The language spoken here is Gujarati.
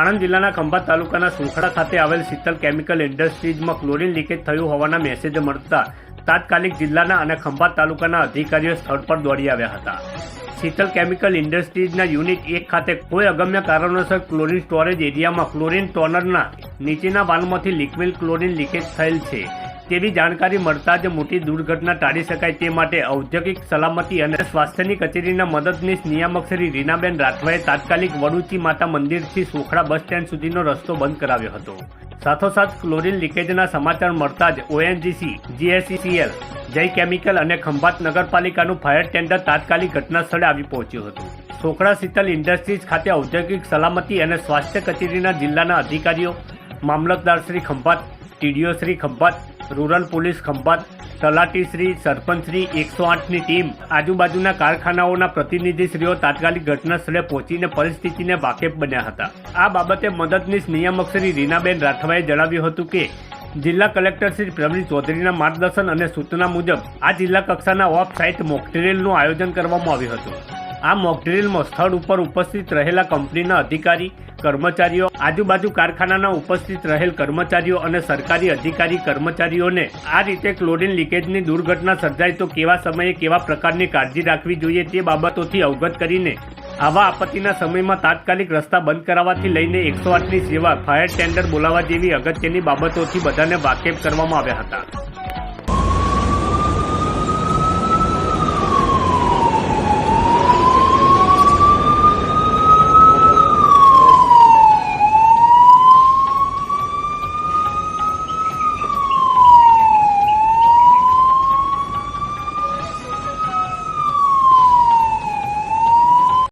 આણંદ જિલ્લાના ખંભાત તાલુકાના સુખડા ખાતે આવેલ શીતલ કેમિકલ ઇન્ડસ્ટ્રીઝમાં ક્લોરીન લીકેજ થયું હોવાના મેસેજ મળતા તાત્કાલિક જિલ્લાના અને ખંભાત તાલુકાના અધિકારીઓ સ્થળ પર દોડી આવ્યા હતા. શીતલ કેમિકલ ઇન્ડસ્ટ્રીઝના યુનિટ એક ખાતે કોઈ અગમ્ય કારણોસર ક્લોરીન સ્ટોરેજ એરિયામાં ક્લોરીન ટોનરના નીચેના વાલ્વમાંથી લિક્વિડ ક્લોરીન લીકેજ થયેલ છે. તેવી જાણકારી મળતા જ મોટી દુર્ઘટના ટાળી શકાય તે માટે ઔદ્યોગિક સલામતી અને સ્વાસ્થ્યની કચેરીના મદદનીશ નિયામક શ્રી રીનાબેન રાઠવાએ તાત્કાલિક વડુચી માતા મંદિરથી સોખડા બસ સ્ટેન્ડ સુધીનો રસ્તો બંધ કરાવ્યો હતો. સાથોસાથ ક્લોરીન લીકેજના સમાચાર મળતા જ ઓએનજીસી જીએસસીસીએલ જય કેમિકલ અને ખંભાત નગરપાલિકાનું ફાયર ટેન્ડર તાત્કાલિક ઘટના સ્થળે આવી પહોંચ્યું હતું. સોખડા શીતલ ઇન્ડસ્ટ્રીઝ ખાતે ઔદ્યોગિક સલામતી અને સ્વાસ્થ્ય કચેરીના જિલ્લાના અધિકારીઓ, મામલતદાર Shri Khambhat, TDO Shri Khambhat rural police Khambhat તલાટી શ્રી, સરપંચ શ્રી, એકસો આઠની ટીમ, આજુબાજુના કારખાનાઓના પ્રતિનિધિશ્રીઓ તાત્કાલિક ઘટના સ્થળે પહોંચીને પરિસ્થિતિને વાકેફ બન્યા હતા. આ બાબતે મદદનીશ નિયામક શ્રી રીનાબેન રાઠવાએ જણાવ્યું હતું કે, જિલ્લા કલેક્ટર શ્રી પ્રવીણ ચૌધરીના માર્ગદર્શન અને સૂચના મુજબ આ જિલ્લા કક્ષાના ઓફ સાઇટ મોકડ્રીલનું આયોજન કરવામાં આવ્યું હતું. આ મોકડ્રીલમાં સ્થળ ઉપર ઉપસ્થિત રહેલા કંપનીના અધિકારી, કર્મચારીઓ, આજુબાજુ કારખાનાના ઉપસ્થિત રહેલ કર્મચારીઓ અને સરકારી અધિકારી કર્મચારીઓને આ રીતે ક્લોરીન લીકેજની દુર્ઘટના સર્જાય તો કેવા સમયે કેવા પ્રકારની કાળજી રાખવી જોઈએ તે બાબતોથી અવગત કરીને આવા આપત્તિના સમયમાં તાત્કાલિક રસ્તા બંધ કરાવવાથી લઈને એકસો આઠની સેવા, ફાયર ટેન્ડર બોલાવવા જેવી અગત્યની બાબતોથી બધાને વાકેફ કરવામાં આવ્યા હતા.